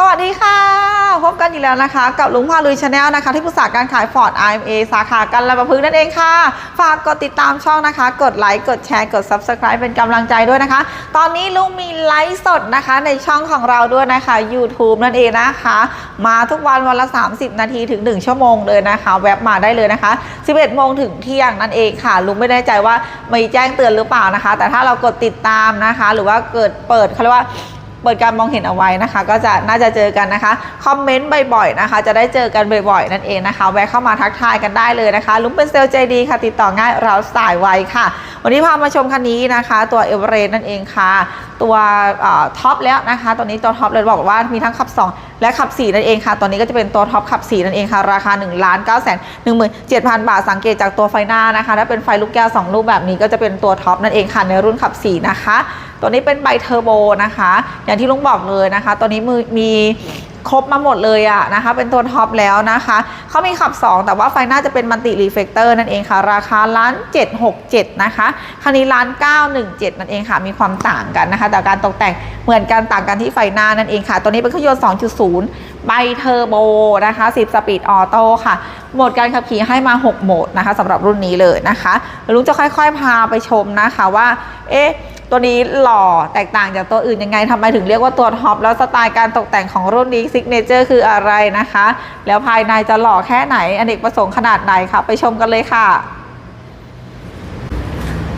สวัสดีค่ะ พบกันอีกแล้วนะคะ กับลุงพาลุยชาแนลนะคะ ที่ปรึกษาการขาย Ford IMA สาขากันละประพฤกนั่นเองค่ะ ฝากกดติดตามช่องนะคะ กดไลค์กดแชร์กด Subscribe เป็นกำลังใจด้วยนะคะ ตอนนี้ลุงมีไลฟ์สดนะคะ ในช่องของเราด้วยนะคะ YouTube นั่นเองนะคะ มาทุกวันวันละ 30 นาทีถึง 1 ชั่วโมงเลยนะคะ แวบมาได้เลยนะคะ 11 โมงถึงเที่ยงนั่นเองค่ะ ลุงไม่แน่ใจว่ามีแจ้งเตือนหรือเปล่านะคะ แต่ถ้าเรากดติดตามนะคะ หรือว่าเกิดเปิดเขาเรียกว่า เปิดการมองเห็นเอาไว้นะคะ ก็จะน่าจะเจอกันนะคะคอมเมนต์บ่อยๆนะคะ จะได้เจอกันบ่อยๆ นั่นเองนะคะ แวะเข้ามาทักทายกันได้เลยนะคะ ลุงเป็นเซลล์ใจดีค่ะ ติดต่อง่ายเราสายไวค่ะ วันนี้พามาชมคันนี้นะคะ ตัวเอเวอเรสต์นั่นเองค่ะ ตัวท็อปแล้วนะคะ ตัวนี้ตัวท็อปเลยบอกว่ามีทั้งขับ 2 และขับ 4 นั่นเองค่ะ ตอนนี้ก็จะเป็นตัวท็อปขับ 4 นั่นเองค่ะ ราคา1นึ่งล้านเก้าแสนหนึ่งหมื่นเจ็ดพันบาท สังเกตจากตัวไฟหน้านะคะ ถ้าเป็นไฟลูกแก้ว2ลูกแบบนี้ก็จะเป็นตัวท็อปนั่นเองค่ะในรุ่นขับ 4 นะคะ ตัวนี้เป็นไบเทอร์โบนะคะ อย่างที่ลุงบอกเลยนะคะ ตัวนี้มือมีครบมาหมดเลยอะนะคะ เป็นตัวท็อปแล้วนะคะ เขามีขับ 2 แต่ว่าไฟหน้าจะเป็นมัลติรีเฟกเตอร์นั่นเองค่ะ ราคาล้าน767 นะคะ คันนี้ล้าน917 นั่นเองค่ะ มีความต่างกันนะคะ แต่การตกแต่งเหมือนกันต่างกันที่ไฟหน้านั่นเองค่ะ ตัวนี้เป็นเครื่องยนต์2.0 ไบเทอร์โบนะคะ 10 สปีดออโต้ค่ะ โหมดการขับขี่ให้มา 6 โหมดนะคะสำหรับรุ่นนี้เลยนะคะลุงจะค่อยๆ พาไปชมนะคะว่า เอ๊ะ ตัวนี้หล่อแตกต่างจากตัวอื่นยังไงทำไมถึงเรียกว่าตัวท็อปแล้วสไตล์การตกแต่งของรุ่นนี้ซิกเนเจอร์คืออะไรนะคะ แล้วภายในจะหล่อแค่ไหนอเนกประสงค์ขนาดไหนคะไปชมกันเลยค่ะ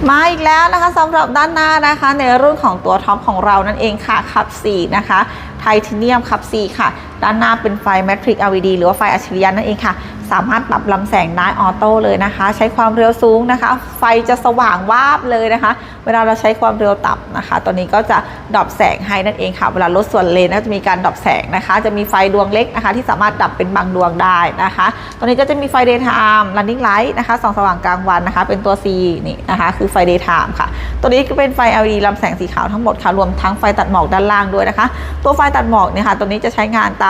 มาอีกแล้วนะคะสำหรับด้านหน้านะคะในรุ่นของตัวท็อปของเรานั่นเองค่ะขับ4นะคะไทเทเนียมขับ4ค่ะ ด้านหน้าเป็นไฟ Matrix LED หรือว่าไฟอัจฉริยะนั่นเองค่ะ สามารถปรับลำแสงได้ออโต้เลยนะคะ ใช้ความเร็วสูงนะคะ ไฟจะสว่างวาบเลยนะคะ เวลาเราใช้ความเร็วต่ำนะคะ ตัวนี้ก็จะดรอปแสงให้นั่นเองค่ะ เวลาลดส่วนเลนก็จะมีการดรอปแสงนะคะ จะมีไฟดวงเล็กนะคะ ที่สามารถดับเป็นบางดวงได้นะคะ ตัวนี้ก็จะมีไฟ daytime running light นะคะส่องสว่างกลางวันนะคะ เป็นตัว C นี่นะคะ คือไฟ daytime ค่ะ ตัวนี้ก็เป็นไฟ LED ลำแสงสีขาวทั้งหมดค่ะ รวมทั้งไฟตัดหมอกด้านล่างด้วยนะคะ ตัวไฟตัดหมอกเนี่ยค่ะ ตัวนี้จะใช้งานต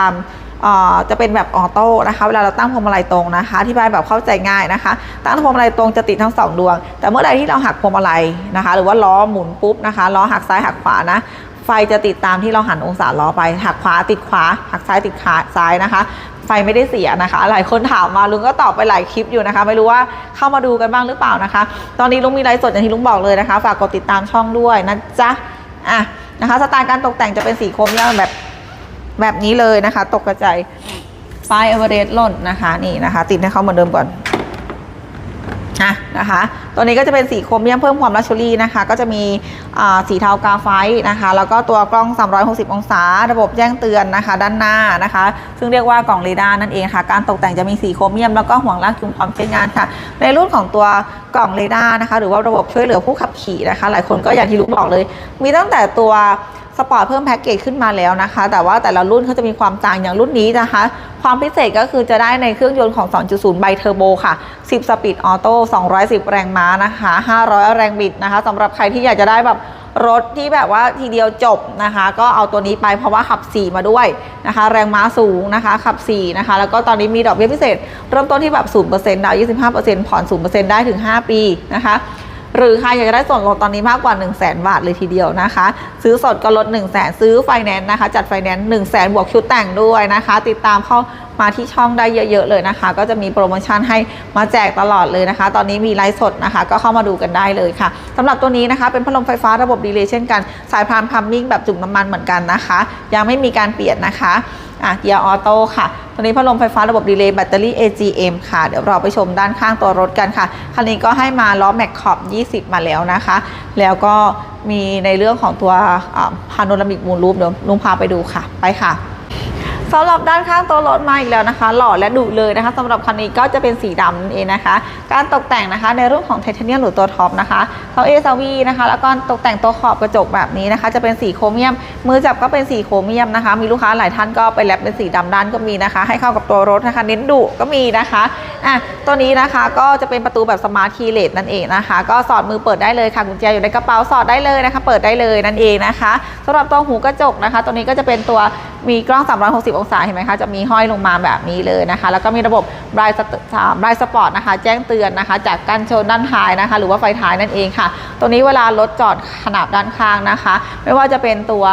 ามเอ่อจะเป็นแบบออโต้นะคะเวลาเราตั้งพวงมาลัยตรงนะคะอธิบายแบบเข้าใจง่ายนะคะ ตั้งพวงมาลัยตรงจะติดทั้งสองดวง แต่เมื่อใดที่เราหักพวงมาลัยนะคะ หรือว่าล้อหมุนปุ๊บนะคะล้อหักซ้ายหักขวานะไฟจะติดตามที่เราหันองศาล้อไปหักขวาติดขวาหักซ้ายติดขาซ้ายนะคะ ไฟไม่ได้เสียนะคะ หลายคนถามมาลุงก็ตอบไปหลายคลิปอยู่นะคะ ไม่รู้ว่าเข้ามาดูกันบ้างหรือเปล่านะคะ ตอนนี้ลุงมีไลฟ์สดอย่างที่ลุงบอกเลยนะคะ ฝากกดติดตามช่องด้วยนะจ๊ะอะนะคะสไตล์การตกแต่งจะเป็นสีโครเมียมแบบ แบบนี้เลยนะคะ ตกกระจายป้ายเอเวอเรสต์หล่นนะคะนี่นะคะ ติดให้เขาเหมือนเดิมก่อนนะนะคะ ตัวนี้ก็จะเป็นสีโครเมียมเพิ่มความลักชัวรี่นะคะ ก็จะมีสีเทากาไฟต์นะคะ แล้วก็ตัวกล้อง 360 องศา ระบบแจ้งเตือนนะคะ ด้านหน้านะคะ ซึ่งเรียกว่ากล่องเรดาร์นั่นเองค่ะ การตกแต่งจะมีสีโครเมียมแล้วก็ห่วงลากจุงพร้อมใช้งานค่ะ ในรุ่นของตัวกล่องเรดาร์นะคะ หรือว่าระบบช่วยเหลือผู้ขับขี่นะคะ หลายคนก็อย่างที่รู้บอกเลย มีตั้งแต่ตัว ปอร์ตเพิ่มแพ็กเกจขึ้นมาแล้วนะคะ แต่ว่าแต่ละรุ่นเขาจะมีความต่างอย่างรุ่นนี้นะคะ ความพิเศษก็คือจะได้ในเครื่องยนต์ของ 2.0 ไบเทอร์โบค่ะ 10 สปีดออโต้ 210 แรงม้านะคะ 500 แรงบิดนะคะสำหรับใครที่อยากจะได้แบบรถที่แบบว่าทีเดียวจบนะคะ ก็เอาตัวนี้ไปเพราะว่าขับ 4 มาด้วยนะคะ แรงม้าสูงนะคะ ขับ 4 นะคะ แล้วก็ตอนนี้มีดอกเบี้ยพิเศษ เริ่มต้นที่แบบ 0%ดาวน์25%ผ่อน 0%ได้ถึง 5 ปีนะคะ หรือใครอยากจะได้ส่วนลดตอนนี้มากกว่า 1 0 0 0 0แบาทเลยทีเดียวนะคะ ซื้อสดก็ลด 1 0 0 0 0แซื้อไฟแนนซ์นะคะ จัดไฟแนนซ์1 0 0 0 0แบวกชุดแต่งด้วยนะคะ ติดตามเข้ามาที่ช่องได้เยอะ ๆ เลยนะคะ ก็จะมีโปรโมชั่นให้มาแจกตลอดเลยนะคะ ตอนนี้มีไลฟ์สดนะคะ ก็เข้ามาดูกันได้เลยค่ะสำหรับตัวนี้นะคะ เป็นพัดลมไฟฟ้าระบบดีเลย์เช่นกัน สายพานพัมมิ่งแบบจุ่มน้ำมันเหมือนกันนะคะ ยังไม่มีการเปลี่ยนนะคะ อะเกียร์ออโต้ค่ะ ตัวนี้พัดลมไฟฟ้าระบบดีเลย์แบตเตอรี่ AGM ค่ะ เดี๋ยวเราไปชมด้านข้างตัวรถกันค่ะ คันนี้ก็ให้มาล้อแม็กขอบ 20 มาแล้วนะคะ แล้วก็มีในเรื่องของตัวพาโนรามิกมูลรูปเดี๋ยวลุงพาไปดูค่ะ ไปค่ะ สำหรับด้านข้างตัวรถมาอีกแล้วนะคะ หล่อและดุเลยนะคะสำหรับคันนี้ก็จะเป็นสีดำนั่นเองนะคะ การตกแต่งนะคะในรุ่นของไทเทเนียมหรือตัวท็อปนะคะเทาเอซาวีนะคะ แล้วก็ตกแต่งตัวขอบกระจกแบบนี้นะคะ จะเป็นสีโครเมียม มือจับก็เป็นสีโครเมียมนะคะ มีลูกค้าหลายท่านก็ไปแลบเป็นสีดำด้านก็มีนะคะ ให้เข้ากับตัวรถนะคะ เน้นดุก็มีนะคะอะตัวนี้นะคะก็จะเป็นประตูแบบสมาร์ทคีย์เลสนั่นเองนะคะ ก็สอดมือเปิดได้เลยค่ะกุญแจอยู่ในกระเป๋าสอดได้เลยนะคะ เปิดได้เลยนั่นเองนะคะสำหรับตัวหูกระจกนะคะ ตัวนี้ก็จะเป็นตัวมีกล้อง 360 องศาเห็นไหมคะ จะมีห้อยลงมาแบบนี้เลยนะคะ แล้วก็มีระบบ Bright Bright Spot นะคะ แจ้งเตือนนะคะ จากกันชนด้านท้ายนะคะ หรือว่าไฟท้ายนั่นเองค่ะ ตัวนี้เวลารถจอดขนาบด้านข้างนะคะ ไม่ว่าจะเป็นตัว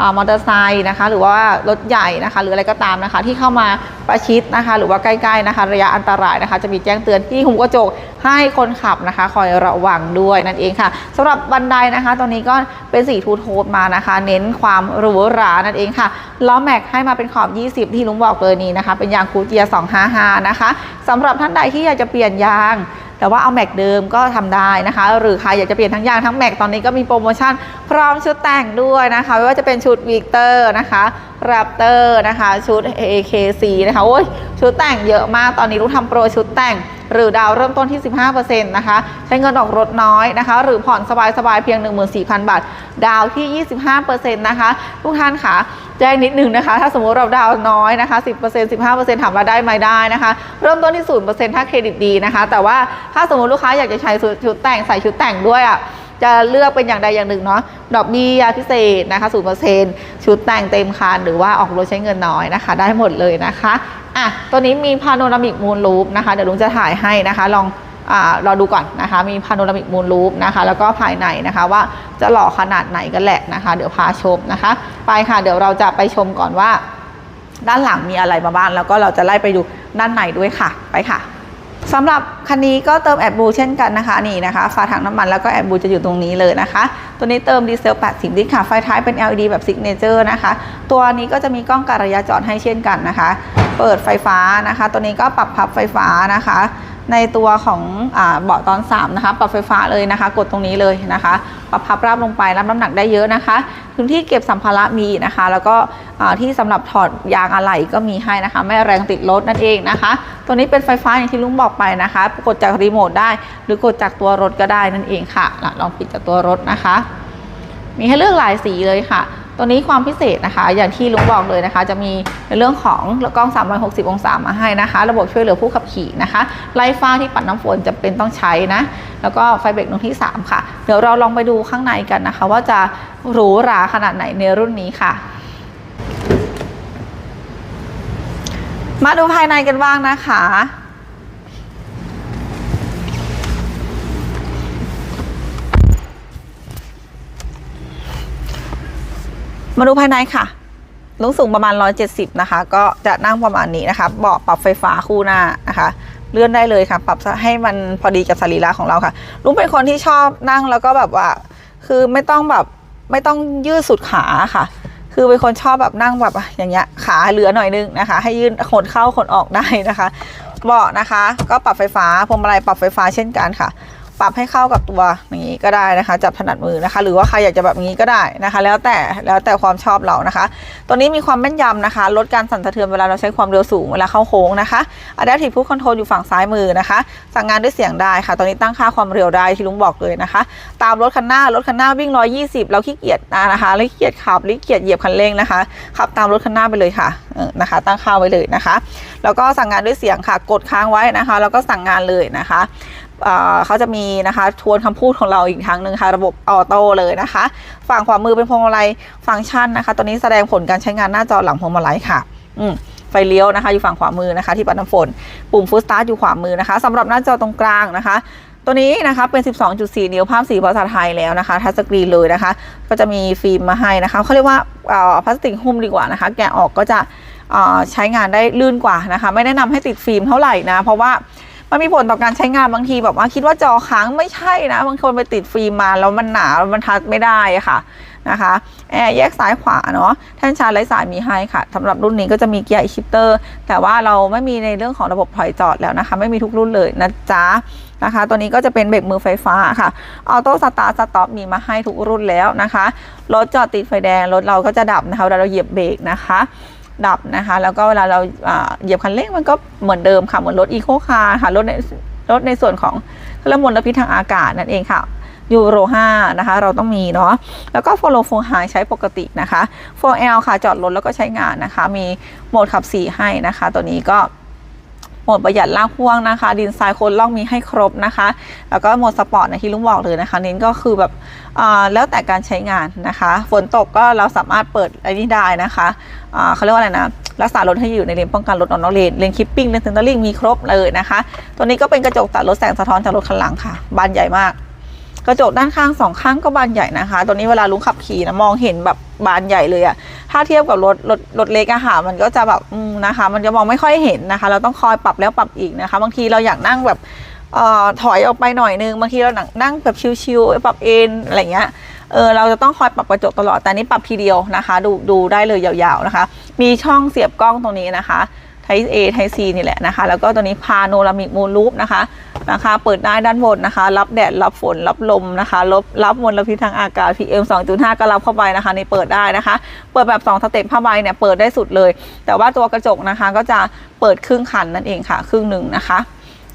อ่ามอเตอร์ไซค์นะคะ หรือว่ารถใหญ่นะคะ หรืออะไรก็ตามนะคะ ที่เข้ามาประชิดนะคะ หรือว่าใกล้ๆนะคะ ระยะอันตรายนะคะ จะมีแจ้งเตือนที่หุมกระจก ให้คนขับนะคะ คอยระวังด้วยนั่นเองค่ะสำหรับบันไดนะคะตัวนี้ก็เป็นสีทูโทนมานะคะ เน้นความหรูหรานั่นเองค่ะล้อแม็กให้มาเป็นขอบ 20 ที่ลุงบอกเลยนี้นะคะ เป็นยางคูเจีย255 นะคะสำหรับท่านใดที่อยากจะเปลี่ยนยางแต่ว่าเอาแม็กเดิมก็ทำได้นะคะ หรือใครอยากจะเปลี่ยนทั้งยางทั้งแม็กตอนนี้ก็มีโปรโมชั่นพร้อมชุดแต่งด้วยนะคะ ไม่ว่าจะเป็นชุดวิกเตอร์นะคะแรปเตอร์นะคะ ชุด AKC นะคะโอ้ยชุดแต่งเยอะมากตอนนี้รู้ทำโปรชุดแต่ง หรือดาวเริ่มต้นที่ 15%นะคะใช้เงินออกรถน้อยนะคะ หรือผ่อนสบายๆเพียง 14,000 บาท ดาวที่ 25%นะคะทุกท่านค่ะแจ้งนิดหนึ่งนะคะ ถ้าสมมติเราดาวน้อยนะคะ 10% 15%ถามว่าได้ไหมได้นะคะ เริ่มต้นที่ 0%ถ้าเครดิตดีนะคะ แต่ว่าถ้าสมมติลูกค้าอยากจะใช้ชุดแต่งใส่ชุดแต่งด้วยอะ จะเลือกเป็นอย่างใดอย่างหนึ่งเนาะดอกเบี้ยพิเศษนะคะ0%ชุดแต่งเต็มคันหรือว่าออกรถใช้เงินน้อยนะคะ ได้หมดเลยนะคะอะตัวนี้มีพาโนรามิกมูลลูปนะคะ เดี๋ยวลุงจะถ่ายให้นะคะ ลองอ่ารอดูก่อนนะคะ มีพาโนรามิกมูลลูปนะคะ แล้วก็ภายในนะคะว่าจะหล่อขนาดไหนกันแหละนะคะ เดี๋ยวพาชมนะคะ ไปค่ะเดี๋ยวเราจะไปชมก่อนว่า ด้านหลังมีอะไรมาบ้างแล้วก็เราจะไล่ไปดูด้านในด้วยค่ะ ไปค่ะ สำหรับคันนี้ก็เติมแอดบูเช่นกันนะคะนี่นะคะฝาถังน้ำมันแล้วก็แอดบูจะอยู่ตรงนี้เลยนะคะ ตัวนี้เติมดีเซล 80 ลิตรค่ะ ไฟท้ายเป็น LED แบบซิกเนเจอร์นะคะ ตัวนี้ก็จะมีกล้องการระยะจอดให้เช่นกันนะคะ เปิดไฟฟ้านะคะ ตัวนี้ก็ปรับพับไฟฟ้านะคะ ในตัวของเบาะตอน3นะคะปรับไฟฟ้าเลยนะคะ กดตรงนี้เลยนะคะปรับพับราบลงไปรับน้ำหนักได้เยอะนะคะพื้นที่เก็บสัมภาระมีนะคะ แล้วก็ที่สำหรับถอดยางอะไหล่ก็มีให้นะคะ ไม่แรงติดรถนั่นเองนะคะ ตัวนี้เป็นไฟฟ้าอย่างที่ลุงบอกไปนะคะ กดจากรีโมทได้ หรือกดจากตัวรถก็ได้นั่นเองค่ะลองปิดจากตัวรถนะคะ มีให้เลือกหลายสีเลยค่ะ ตัวนี้ความพิเศษนะคะ อย่างที่ลุงบอกเลยนะคะ จะมีในเรื่องของกล้อง 360 องศามาให้นะคะ ระบบช่วยเหลือผู้ขับขี่นะคะไล่ฟ้าที่ปัดน้ำฝนจะเป็นต้องใช้นะ แล้วก็ไฟเบรกตรงที่ 3 ค่ะ เดี๋ยวเราลองไปดูข้างในกันนะคะ ว่าจะหรูหราขนาดไหนในรุ่นนี้ค่ะมาดูภายในกันบ้างนะคะ มาดูภายในค่ะลุงสูงประมาณ 170 นะคะ ก็จะนั่งประมาณนี้นะคะ เบาะปรับไฟฟ้าคู่หน้านะคะ เลื่อนได้เลยค่ะ ปรับให้มันพอดีกับสรีระของเราค่ะ ลุงเป็นคนที่ชอบนั่งแล้วก็แบบว่า คือไม่ต้องแบบไม่ต้องยืดสุดขาค่ะ คือเป็นคนชอบแบบนั่งแบบอย่างเงี้ย ขาเหลือหน่อยนึงนะคะ ให้ยืดขนเข้าขนออกได้นะคะ เบาะนะคะ ก็ปรับไฟฟ้าพวงมาลัยปรับไฟฟ้าเช่นกันค่ะ ปรับให้เข้ากับตัวอย่างนี้ก็ได้นะคะ จับถนัดมือนะคะ หรือว่าใครอยากจะแบบนี้ก็ได้นะคะ แล้วแต่แล้วแต่ความชอบเรานะคะ ตัวนี้มีความแม่นยำนะคะ ลดการสั่นสะเทือนเวลาเราใช้ความเร็วสูงเวลาเข้าโค้งนะคะ Adaptive Cruise Control อยู่ฝั่งซ้ายมือนะคะ สั่งงานด้วยเสียงได้ค่ะ ตอนนี้ตั้งค่าความเร็วได้ที่ลุงบอกเลยนะคะ ตามรถคันหน้ารถคันหน้าวิ่ง 120 เราขี้เกียจนะคะเราขี้เกียจขับหรือขี้เกียจเหยียบคันเร่งนะคะขับตามรถคันหน้าไปเลยค่ะนะคะ ตั้งค่าไว้เลยนะคะ แล้วก็สั่งงานด้วยเสียงค่ะ กดค้างไว้นะคะ แล้วก็สั่งงานเลยนะคะ เขาจะมีนะคะทวนคำพูดของเราอีกครั้งหนึ่งค่ะ ระบบออโต้เลยนะคะ ฝั่งขวามือเป็นพวงมาลัยฟังก์ชันนะคะตอนนี้แสดงผลการใช้งานหน้าจอหลังพวงมาลัยค่ะ อืมไฟเลี้ยวนะคะ อยู่ฝั่งขวามือนะคะ ที่ปัดน้ำฝน ปุ่มฟูสตาร์ทอยู่ขวามือนะคะสำหรับหน้าจอตรงกลางนะคะตัวนี้นะคะเป็น 12.4 นิ้วภาพสีภาษาไทยแล้วนะคะทัชสกรีนเลยนะคะ ก็จะมีฟิล์มมาให้นะคะเขาเรียกว่าเอ่อพลาสติกหุ้มดีกว่านะคะ แกะออกก็จะใช้งานได้ลื่นกว่านะคะ ไม่แนะนำให้ติดฟิล์มเท่าไหร่นะ เพราะว่า มันมีผลต่อการใช้งานบางทีแบบว่าคิดว่าจอค้างไม่ใช่นะ บางคนไปติดฟิล์มมาแล้วมันหนาแล้วมันทัดไม่ได้ค่ะนะคะแอร์แยกซ้ายขวาเนาะแท่นชาร์จไร้สายมีให้ค่ะสำหรับรุ่นนี้ก็จะมีเกียร์อิชิปเตอร์ แต่ว่าเราไม่มีในเรื่องของระบบถอยจอดแล้วนะคะ ไม่มีทุกรุ่นเลยนะจ๊ะนะคะ ตัวนี้ก็จะเป็นเบรกมือไฟฟ้าค่ะออโต้สตาร์สต็อปมีมาให้ทุกรุ่นแล้วนะคะรถจอดติดไฟแดงรถเราก็จะดับนะคะเวลาเราเหยียบเบรกนะคะ ดับนะคะ แล้วก็เวลาเราเหยียบคันเร่งมันก็เหมือนเดิมค่ะ เหมือนรถอีโคคาร์ค่ะ รถในรถในส่วนของเครื่องมลพิษทางอากาศนั่นเองค่ะยูโร5นะคะ เราต้องมีเนาะ แล้วก็ follow for high ใช้ปกตินะคะ 4L ค่ะ จอดรถแล้วก็ใช้งานนะคะ มีโหมดขับ 4 ให้นะคะ ตัวนี้ก็ หมดประหยัดล่างพ่วงนะคะ ดินทรายโคนล่องมีให้ครบนะคะ แล้วก็โหมดสปอร์ตนะที่ลุงบอกเลยนะคะ เน้นก็คือแบบอ่าแล้วแต่การใช้งานนะคะ ฝนตกก็เราสามารถเปิดอันี่ได้นะคะอ่าเขาเรียกว่าอะไรนะรักษารถให้อยู่ในเลนป้องกันรถออนนอกเลนเลนคิปปิ้งเลนเซนเตอร์ลิงมีครบเลยนะคะ ตัวนี้ก็เป็นกระจกตัดรถแสงสะท้อนจากรถคันหลังค่ะ บานใหญ่มาก กระจกด้านข้างสองข้างก็บานใหญ่นะคะตัวนี้เวลาลุงขับขี่นะมองเห็นแบบบานใหญ่เลยอะถ้าเทียบกับรถรถรถเล็กอะค่ะมันก็จะแบบนะคะ มันจะมองไม่ค่อยเห็นนะคะ เราต้องคอยปรับแล้วปรับอีกนะคะ บางทีเราอยากนั่งแบบเออถอยออกไปหน่อยนึงบางทีเราหนังนั่งแบบชิวๆปรับเอนอะไรเงี้ยเออเราจะต้องคอยปรับกระจกตลอดแต่นนี้ปรับทีเดียวนะคะ ดูดูได้เลยยาวๆนะคะ มีช่องเสียบกล้องตรงนี้นะคะ ไท A ไท C นี่แหละนะคะ แล้วก็ตัวนี้พาโนรามิกมูลูปนะคะนะคะ เปิดได้ด้านบนนะคะ รับแดด รับฝน รับลมนะคะรับรับมลพิษทางอากาศ PM 2.5 ก็รับเข้าไปนะคะในเปิดได้นะคะ เปิดแบบ 2 สเต็ปผ้าใบเนี่ยเปิดได้สุดเลย แต่ว่าตัวกระจกนะคะก็จะเปิดครึ่งคันนั่นเองค่ะ ครึ่งหนึ่งนะคะ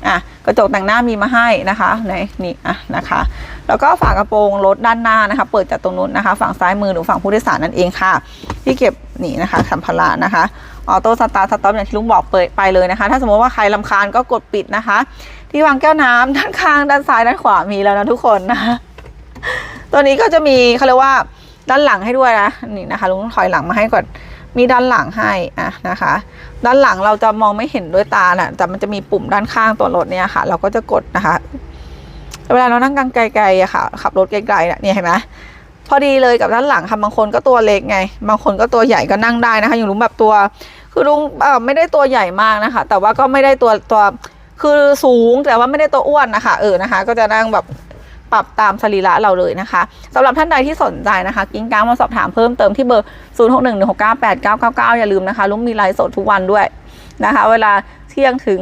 อะ ระจกแต่งหน้ามีมาให้นะคะไหนนี่อะนะคะ แล้วก็ฝากระโปรงรถด้านหน้านะคะ เปิดจากตรงนู้นนะคะ ฝั่งซ้ายมือหรือฝั่งผู้โดยสารนั่นเองค่ะ ที่เก็บนี่นะคะสัมภาระนะคะออโต้สตาร์ทสต็อปอย่างที่ลุงบอกเปิดไปเลยนะคะ ถ้าสมมติว่าใครลำคาญก็กดปิดนะคะ ที่วางแก้วน้ำด้านข้างด้านซ้ายด้านขวามีแล้วนะทุกคนนะคะตัวนี้ก็จะมีเขาเรียกว่าด้านหลังให้ด้วยนะนี่นะคะลุงถอยหลังมาให้ก่อน มีด้านหลังให้อะนะคะ ด้านหลังเราจะมองไม่เห็นด้วยตาน่ะแต่มันจะมีปุ่มด้านข้างตัวรถเนี่ยค่ะ เราก็จะกดนะคะ เวลาเรานั่งกลางไกลๆอะค่ะ ขับรถไกลๆเนี่ยเห็นไหมพอดีเลยกับด้านหลังค่ะบางคนก็ตัวเล็กไง บางคนก็ตัวใหญ่ก็นั่งได้นะคะ อย่างลุงแบบตัว คือลุงเออไม่ได้ตัวใหญ่มากนะคะ แต่ว่าก็ไม่ได้ตัวตัวคือสูงแต่ว่าไม่ได้ตัวอ้วนนะคะ เออนะคะ ก็จะนั่งแบบ ปรับตามสรีระเราเลยนะคะสำหรับท่านใดที่สนใจนะคะกิ้งก้างมาสอบถามเพิ่มเติมที่เบอร์ 0 6 1 1 6 9 8 9 9 9 อย่าลืมนะคะลุงมีไลฟ์สดทุกวันด้วยนะคะ เวลาเที่ยงถึง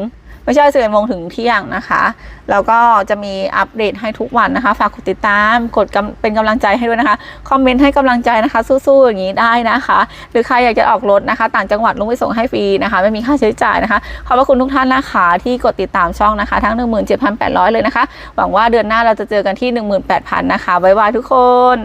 ไม่ใช่สิบเอ็ดโมงถึงเที่ยงนะคะ แล้วก็จะมีอัปเดตให้ทุกวันนะคะ ฝากกดติดตาม กดกเป็นกำลังใจให้ด้วยนะคะ คอมเมนต์ให้กำลังใจนะคะ สู้ๆอย่างนี้ได้นะคะ หรือใครอยากจะออกรถนะคะ ต่างจังหวัดลุงไปส่งให้ฟรีนะคะ ไม่มีค่าใช้จ่ายนะคะ ขอบพระคุณทุกท่านนะคะที่กดติดตามช่องนะคะ ทั้ง 17,800 เลยนะคะ หวังว่าเดือนหน้าเราจะเจอกันที่ 18,000 นะคะบ๊ายบายทุกคน